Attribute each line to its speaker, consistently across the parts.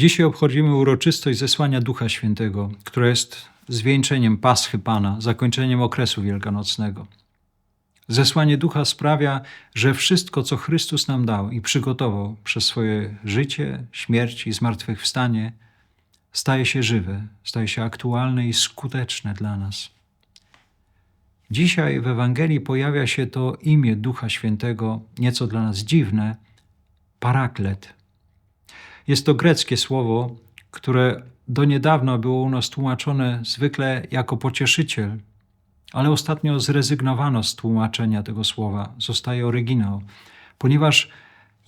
Speaker 1: Dzisiaj obchodzimy uroczystość zesłania Ducha Świętego, która jest zwieńczeniem Paschy Pana, zakończeniem okresu wielkanocnego. Zesłanie Ducha sprawia, że wszystko, co Chrystus nam dał i przygotował przez swoje życie, śmierć i zmartwychwstanie, staje się żywe, staje się aktualne i skuteczne dla nas. Dzisiaj w Ewangelii pojawia się to imię Ducha Świętego, nieco dla nas dziwne, paraklet. Jest to greckie słowo, które do niedawna było u nas tłumaczone zwykle jako pocieszyciel, ale ostatnio zrezygnowano z tłumaczenia tego słowa. Zostaje oryginał, ponieważ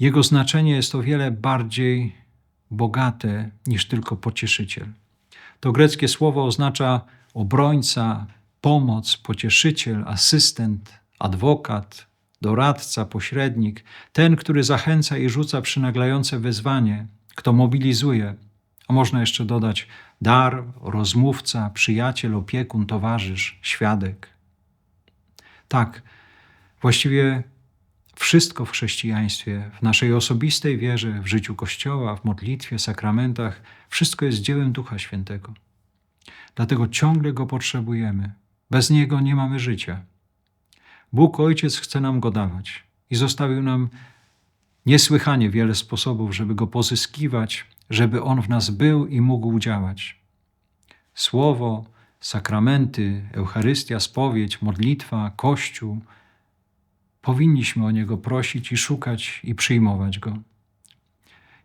Speaker 1: jego znaczenie jest o wiele bardziej bogate niż tylko pocieszyciel. To greckie słowo oznacza obrońca, pomoc, pocieszyciel, asystent, adwokat, doradca, pośrednik, ten, który zachęca i rzuca przynaglające wezwanie, kto mobilizuje, a można jeszcze dodać dar, rozmówca, przyjaciel, opiekun, towarzysz, świadek. Tak, właściwie wszystko w chrześcijaństwie, w naszej osobistej wierze, w życiu Kościoła, w modlitwie, sakramentach, wszystko jest dziełem Ducha Świętego. Dlatego ciągle go potrzebujemy. Bez niego nie mamy życia. Bóg Ojciec chce nam go dawać i zostawił nam niesłychanie wiele sposobów, żeby go pozyskiwać, żeby on w nas był i mógł działać. Słowo, sakramenty, Eucharystia, spowiedź, modlitwa, Kościół. Powinniśmy o niego prosić i szukać i przyjmować go.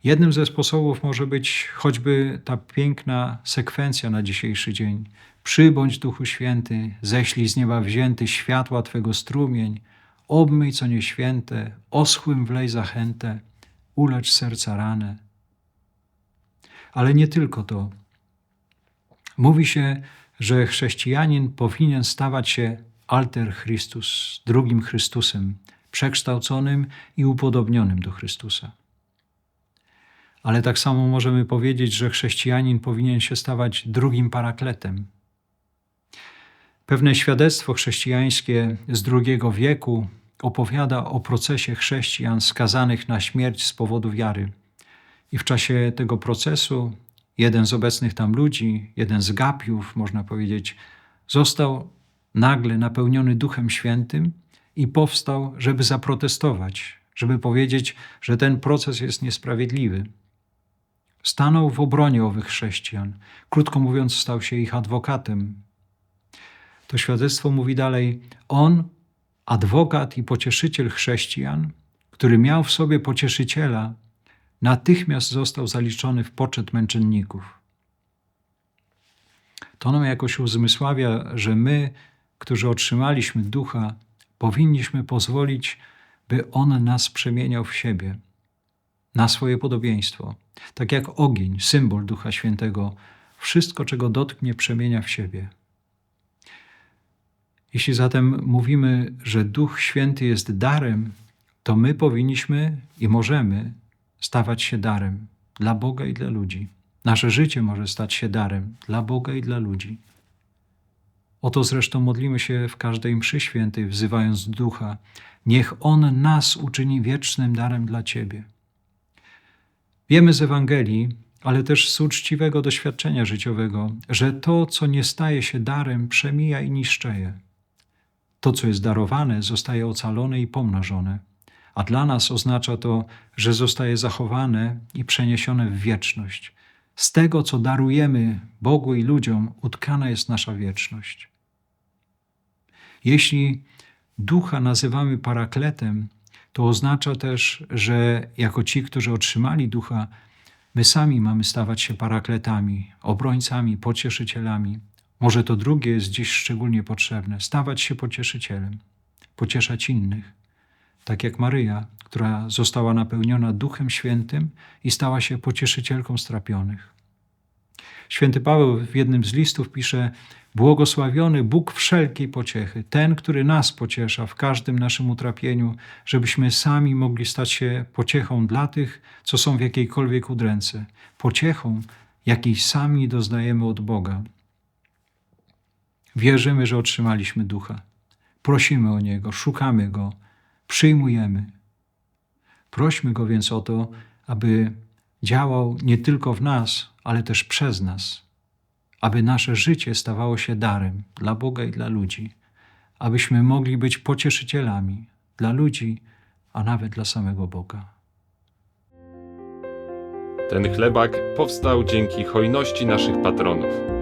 Speaker 1: Jednym ze sposobów może być choćby ta piękna sekwencja na dzisiejszy dzień. Przybądź Duchu Święty, ześlij z nieba wzięty światła Twego strumień, obmyj co nieświęte, oschłym wlej zachętę, ulecz serca ranę. Ale nie tylko to. Mówi się, że chrześcijanin powinien stawać się alter Chrystus, drugim Chrystusem, przekształconym i upodobnionym do Chrystusa. Ale tak samo możemy powiedzieć, że chrześcijanin powinien się stawać drugim parakletem. Pewne świadectwo chrześcijańskie z II wieku opowiada o procesie chrześcijan skazanych na śmierć z powodu wiary. I w czasie tego procesu jeden z obecnych tam ludzi, jeden z gapiów, można powiedzieć, został nagle napełniony Duchem Świętym i powstał, żeby zaprotestować, żeby powiedzieć, że ten proces jest niesprawiedliwy. Stanął w obronie owych chrześcijan. Krótko mówiąc, stał się ich adwokatem. To świadectwo mówi dalej: On, adwokat i pocieszyciel chrześcijan, który miał w sobie pocieszyciela, natychmiast został zaliczony w poczet męczenników. To nam jakoś uzmysławia, że my, którzy otrzymaliśmy ducha, powinniśmy pozwolić, by on nas przemieniał w siebie, na swoje podobieństwo. Tak jak ogień, symbol Ducha Świętego, wszystko, czego dotknie, przemienia w siebie. Jeśli zatem mówimy, że Duch Święty jest darem, to my powinniśmy i możemy stawać się darem dla Boga i dla ludzi. Nasze życie może stać się darem dla Boga i dla ludzi. Oto zresztą modlimy się w każdej mszy świętej, wzywając Ducha, niech On nas uczyni wiecznym darem dla Ciebie. Wiemy z Ewangelii, ale też z uczciwego doświadczenia życiowego, że to, co nie staje się darem, przemija i niszczeje. To, co jest darowane, zostaje ocalone i pomnożone a dla nas oznacza to, że zostaje zachowane i przeniesione w wieczność. Z tego, co darujemy Bogu i ludziom, utkana jest nasza wieczność. Jeśli ducha nazywamy parakletem, to oznacza też, że jako ci, którzy otrzymali ducha, my sami mamy stawać się parakletami, obrońcami, pocieszycielami. Może to drugie jest dziś szczególnie potrzebne stawać się pocieszycielem, pocieszać innych tak jak Maryja, która została napełniona Duchem Świętym i stała się pocieszycielką strapionych. Święty Paweł w jednym z listów pisze: Błogosławiony Bóg wszelkiej pociechy, ten, który nas pociesza w każdym naszym utrapieniu, żebyśmy sami mogli stać się pociechą dla tych, co są w jakiejkolwiek udręce, pociechą, jakiej sami doznajemy od Boga. Wierzymy, że otrzymaliśmy ducha. Prosimy o niego, szukamy go przyjmujemy. Prośmy Go więc o to, aby działał nie tylko w nas, ale też przez nas, aby nasze życie stawało się darem dla Boga i dla ludzi, abyśmy mogli być pocieszycielami dla ludzi, a nawet dla samego Boga.
Speaker 2: Ten chlebak powstał dzięki hojności naszych patronów.